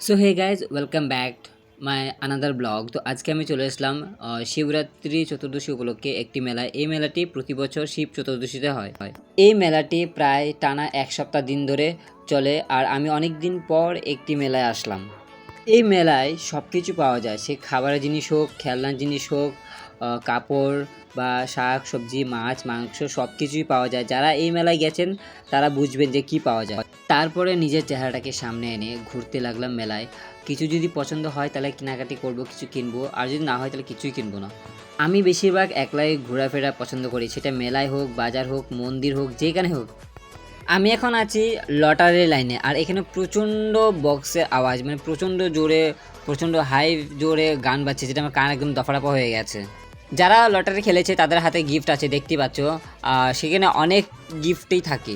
So hey guys welcome back my another blog তো আজকে আমি চলে আসলাম আহ, শিবরাত্রি চতুর্দশী উপলক্ষে একটি মেলা এই মেলাটি প্রতি বছর শিব চতুর্দশীতে হয়। এই মেলাটি প্রায় টানা এক সপ্তাহ দিন ধরে চলে আর আমি অনেক দিন পর একটি মেলায় আসলাম। এই মেলায় সব কিছু পাওয়া যায়। সে খাবারের জিনিস হোক, খেলনার জিনিস হোক কাপড় বা শাক, সবজি, মাছ, মাংস সব কিছুই পাওয়া যায়। যারা এই মেলায় গেছেন, তারা বুঝবেন যে কি পাওয়া যায়। তারপরে নিজের চেহারাটাকে সামনে এনে ঘুরতে লাগলাম মেলায়। কিছু যদি পছন্দ হয়, তাহলে কেনাকাটি করব, কিছু কিনবো। আর যদি না হয়, তাহলে কিছুই কিনবো না। আমি বেশিরভাগ একলাই ঘোরাফেরা পছন্দ করি। সেটা মেলায় হোক, বাজার হোক, মন্দির হোক, যেখানে হোক। আমি এখন আছি লটারি লাইনে, আর এখানে প্রচণ্ড বক্সের আওয়াজ মানে প্রচণ্ড জোরে, প্রচণ্ড হাই জোরে গান বাজছে, যেটা আমার কান একদম দফারাপা হয়ে গেছে। যারা লটারি খেলেছে, তাদের হাতে গিফট আছে, দেখতে পাচ্ছ। সেখানে অনেক গিফটই থাকে।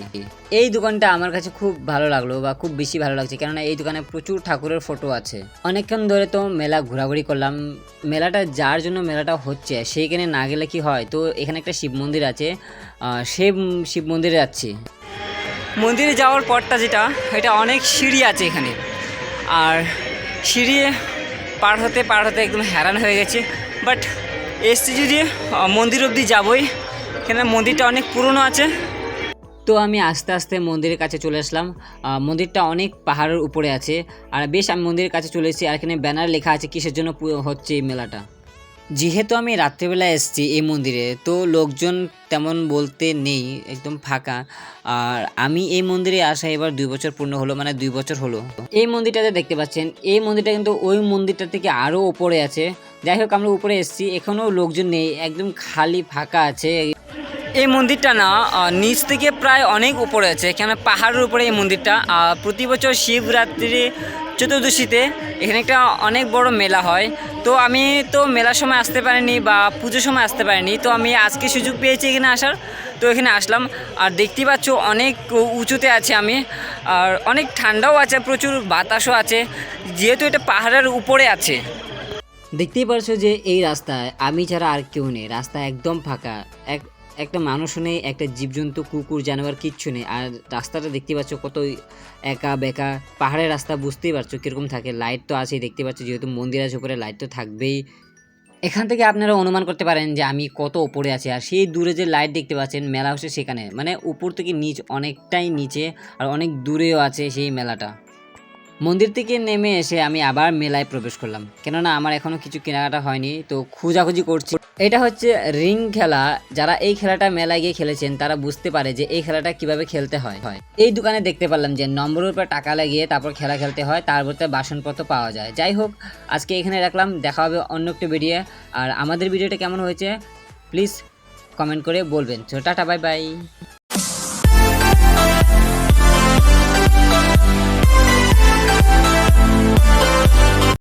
এই দোকানটা আমার কাছে খুব ভালো লাগল, বা খুব বেশি ভালো লাগছে, কেননা এই দোকানে প্রচুর ঠাকুরের ফটো আছে। অনেকক্ষণ ধরে তো মেলা ঘোরাঘুরি করলাম। মেলাটা যার জন্য মেলাটা হচ্ছে, সেইখানে না গেলে কি হয়? তো এখানে একটা শিব মন্দির আছে। সেই শিব মন্দিরে যাচ্ছি। মন্দিরে যাওয়ার পরটা যেটা, এটা অনেক সিঁড়ি আছে এখানে। আর সিঁড়ি পার হতে পার হতে একদম হ্যারান হয়ে গেছে। বাট এসছি যদি মন্দির অবধি যাবই। এখানে মন্দিরটা অনেক পুরনো আছে। তো আমি আস্তে আস্তে মন্দিরের কাছে চলে আসলাম। মন্দিরটা অনেক পাহাড়ের উপরে আছে। আর বেশ আমি মন্দিরের কাছে চলে এসেছি। আর এখানে ব্যানার লেখা আছে কিসের জন্য হচ্ছে এই মেলাটা। যেহেতু আমি রাত্রেবেলা এসেছি এই মন্দিরে, তো লোকজন তেমন বলতে নেই, একদম ফাঁকা। আর আমি এই মন্দিরে আসা এবার দুই বছর পূর্ণ হলো মানে দুই বছর হলো। এই মন্দিরটাতে দেখতে পাচ্ছেন, এই মন্দিরটা কিন্তু ওই মন্দিরটা থেকে আরও ওপরে আছে। যাই হোক, আমরা উপরে এসেছি, এখনও লোকজন নেই, একদম খালি ফাঁকা আছে। এই মন্দিরটা না নিচ থেকে প্রায় অনেক উপরে আছে, এখানে পাহাড়ের উপরে এই মন্দিরটা। প্রতি বছর শিবরাত্রি চতুর্দশীতে এখানে একটা অনেক বড় মেলা হয়। তো আমি তো মেলার সময় আসতে পারিনি বা পুজোর সময় আসতে পারিনি। তো আমি আজকে সুযোগ পেয়েছি এখানে আসার। তো এখানে আসলাম। আর দেখতেই পাচ্ছ অনেক উঁচুতে আছে আমি। আর অনেক ঠান্ডাও আছে, প্রচুর বাতাসও আছে। যেহেতু এটা পাহাড়ের উপরে আছে। দেখতেই পারছ যে এই রাস্তায় আমি ছাড়া আর কেউ নেই। রাস্তা একদম ফাঁকা। এক একটা মানুষও নেই, একটা জীবজন্তু, কুকুর, জানোয়ার, কিচ্ছু নেই। আর রাস্তাটা দেখতে পাচ্ছ কত একা বেকা। পাহাড়ের রাস্তা বুঝতেই পারছ কীরকম থাকে। লাইট তো আছেই, দেখতে পাচ্ছ যেহেতু মন্দির আছে উপরে লাইট তো থাকবেই। এখান থেকে আপনারা অনুমান করতে পারেন যে আমি কত উপরে আছি। আর সেই দূরে যে লাইট দেখতে পাচ্ছেন, মেলা হচ্ছে সেখানে। মানে উপর থেকে নিচ, অনেকটাই নিচে আর অনেক দূরেও আছে সেই মেলাটা। মন্দির থেকে নেমে এসে আমি আবার মেলায় প্রবেশ করলাম। কেননা আমার এখনও কিছু কেনাকাটা হয়নি, তো খোঁজাখুঁজি করছি। এটা হচ্ছে রিং খেলা। যারা এই খেলাটা মেলায় গিয়ে খেলেছেন, তারা বুঝতে পারে যে এই খেলাটা কীভাবে খেলতে হয়। এই দোকানে দেখতে পারলাম যে নম্বরের উপর টাকা লাগিয়ে তারপর খেলা খেলতে হয় তারপরে বাসনপত্র পাওয়া যায়। যাই হোক, আজকে এখানে রাখলাম। দেখা হবে অন্য একটা ভিডিও আর আমাদের ভিডিওটা কেমন হয়েছে প্লিজ কমেন্ট করে বলবেন। তো টাটা বাই বাই